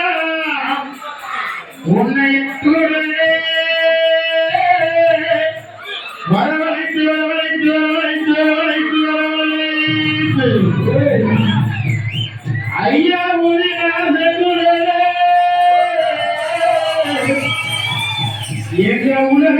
நீலமேகமெல்லாம் உன்னை துறையே வரவழைத்து வரவழைத்து வரவழைத்து வரவழைத்து வரவழைத்து. ஐயா உரிநாதகுலே எங்க உலக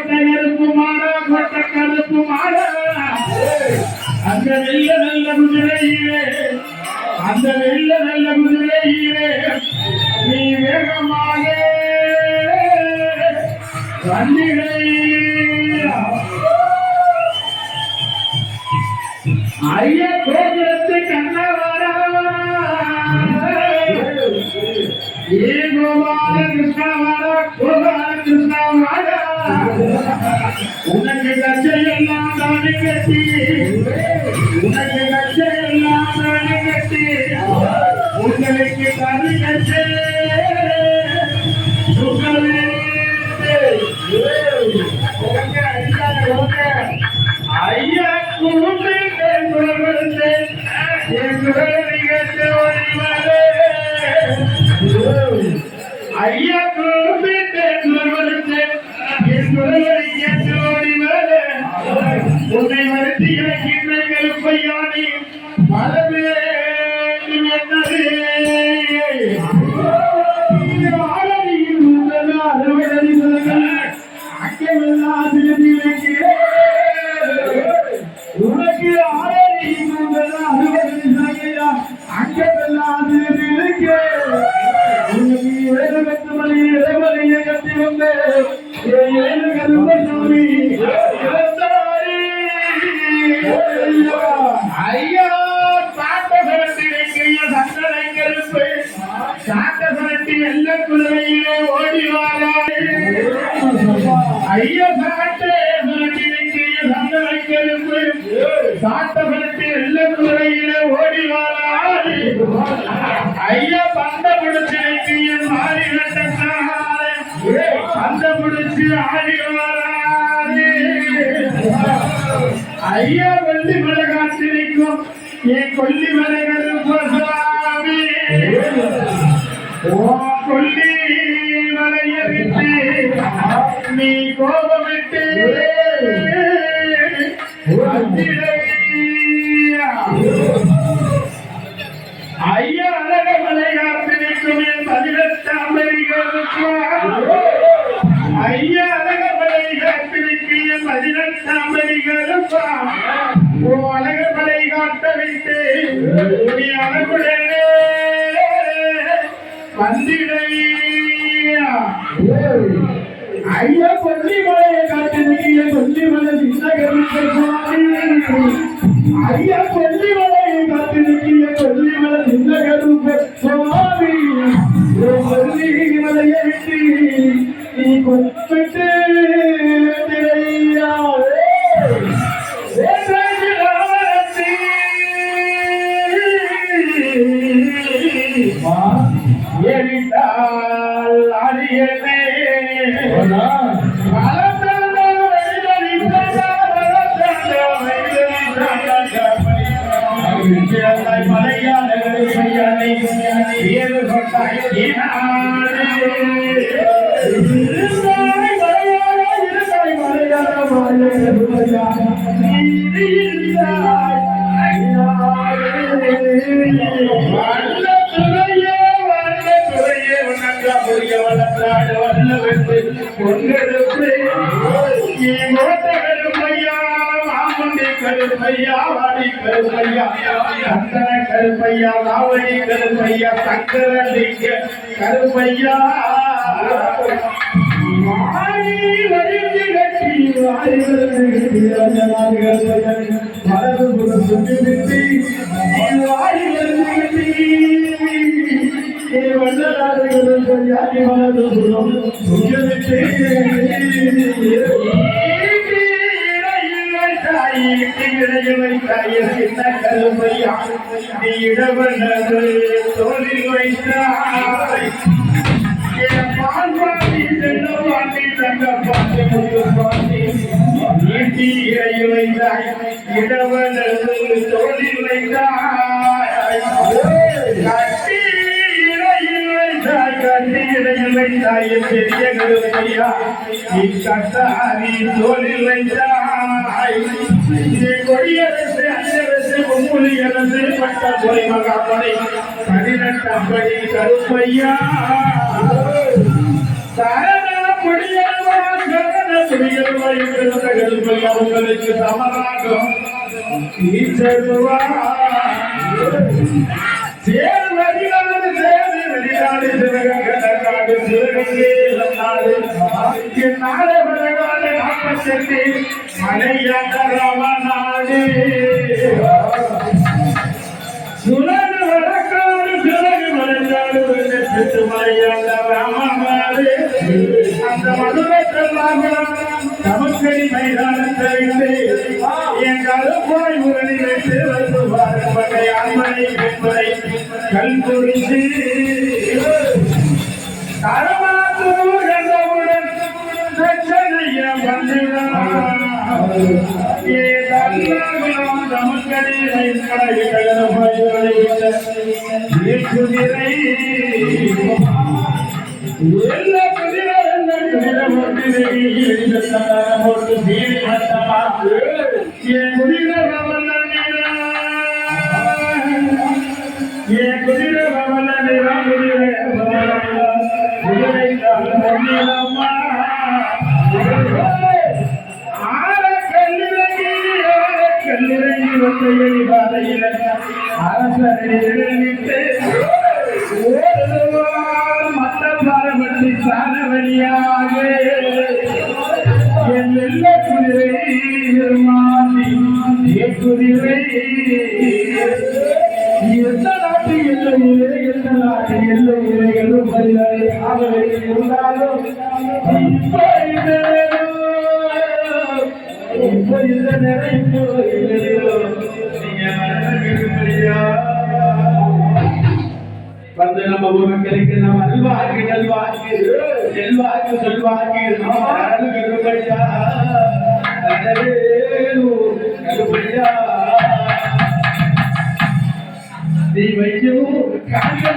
கோட்டை கருப்பு மாடா கோட்டை கருப்பு மாடா அந்த வெள்ள நல்ல குதிரையிலே அந்த வெள்ள நல்ல குதிரையிலே நீ வேகமாக வண்டிகளை. ஐயா கோபுரத்து கண்ணவாரா. ஏ கோபால கிருஷ்ணவாரா கோபால கிருஷ்ணவாரா. உனக்கு கச்சையெல்லாம் தானே கட்டி. உனக்கு கச்சையெல்லாம் தானே கட்டி. உங்களுக்கு தானே கட்டி. ஐயா குழந்தை குரவரத்தை என் குரலிகத்தை ஐயா குழந்தை உன்னை வருத்தி இலக்கின்ற ஐயா சாட்டே சரட்டி வைக்கிய சந்தனை கருப்பு சாட்ட சரட்டி எல்ல குதிரையிலே ஓடி வாராய் ஐயா பந்த பிடிச்சு வைக்கிய மாறி நட்டக்காரே பந்த பிடிச்சு ஆடி வராரே ஐயா வெள்ளி மலை காத்திருக்கும் என் கொல்லி மலைகள் ஐயா அழக மலை காத்திருக்கும் என் பதினெட்டாம் வரிகளுக்கு ஐயா அழகமலை காத்திருக்கிய பதினெட்டாம் வரிகளுப்பா ஓ அழகமலை காட்டவிட்டு நீ அழகுடனே வந்திடையா ஐயா கொல்லிமலையை காட்டிருக்கிய கொல்லிமலை சின்னகருக்கு சுவாமி ஐயா கொல்லிமலையை வென்று நீ மோட்ட கருப்பையா மாமுண்டி கருப்பையா வாடி கருப்பையா சந்தன கருப்பையா கருப்பையா சக்கர லிங்க கருப்பையா. மாறி வரிந்து கட்டி மரபு சுற்றி இடைய வைத்தாய இடவனது தோளில் வைத்தாய் வைத்தாய் பெரிய கருமையா நீ கட்டாரி தோளில் வைத்தாய் கொடியரசு அஞ்சரசு பொம்முலி பட்ட பொறை மகாபடை பதினெட்டாம் படி கருப்பையா சரண முடியல்வா சரண முடியல்வா என்று கருப்பையா உங்களுக்கு சமராகும் ஈச்சருவா சேர்வதிலாது சேவை வெளிநாடு சிவகங்கடக்காடு அந்த மதுரைக்கெல்லாம் நமக்கடி மைதானத்தை என் கருப்பாய் உரணி வைத்து வந்து பாருப்பதை அன்பனை பெண்பதை கல் குறித்து தரமாத்தூர் கண்டவுடன் பிரச்சனைய வந்துதான் ஏ தல்லாகுலாம் நமக்கடி மைதானத்தை கருப்பாய் உரணி வைத்து ಎಲ್ಲ ಕುದಿರೆಲ್ಲ ಕುದಿರೆ ಮುಟ್ಟಿದೆ ಈ ಸತ್ತಾರ ಮುಟ್ಟು ಬೀಡಿ ಹತ್ತ ಮಾತು குதிரை மாற்றி குதிரை ஒவ்வொரு மக்களுக்கு நாம் அல்வாக்கு நல்வாக்கு செல்வாக்கு சொல்வாக்கு. நம்ம கருப்பையா கருப்பையா நீ வைக்கும் கால்களுக்கு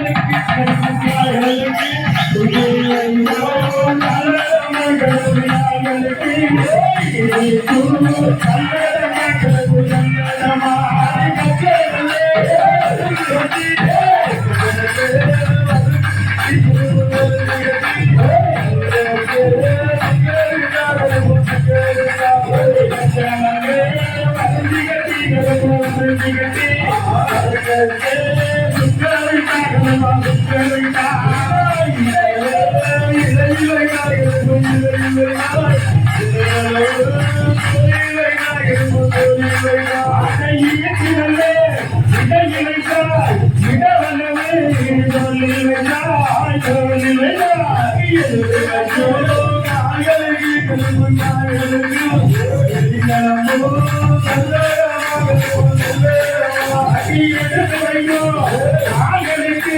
ఆగలికి